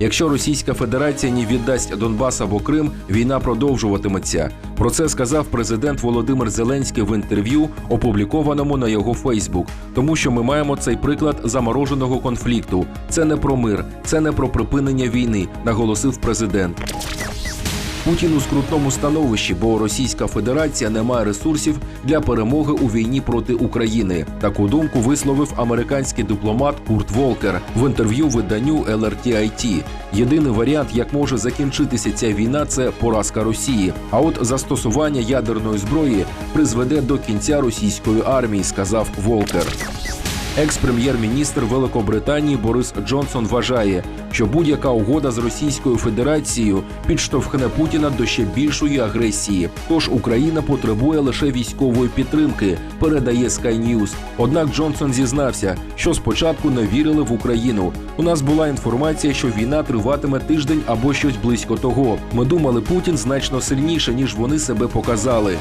Якщо Російська Федерація не віддасть Донбас або Крим, війна продовжуватиметься. Про це сказав президент Володимир Зеленський в інтерв'ю, опублікованому на його Фейсбук. Тому що ми маємо цей приклад замороженого конфлікту. Це не про мир, це не про припинення війни, наголосив президент. Путін у скрутному становищі, бо Російська Федерація не має ресурсів для перемоги у війні проти України. Таку думку висловив американський дипломат Курт Волкер в інтерв'ю виданню LRT-IT. Єдиний варіант, як може закінчитися ця війна, це поразка Росії. А от застосування ядерної зброї призведе до кінця російської армії, сказав Волкер. Екс-прем'єр-міністр Великобританії Борис Джонсон вважає, що будь-яка угода з Російською Федерацією підштовхне Путіна до ще більшої агресії. Тож Україна потребує лише військової підтримки, передає Sky News. Однак Джонсон зізнався, що спочатку не вірили в Україну. У нас була інформація, що війна триватиме тиждень або щось близько того. Ми думали, Путін значно сильніше ніж вони себе показали.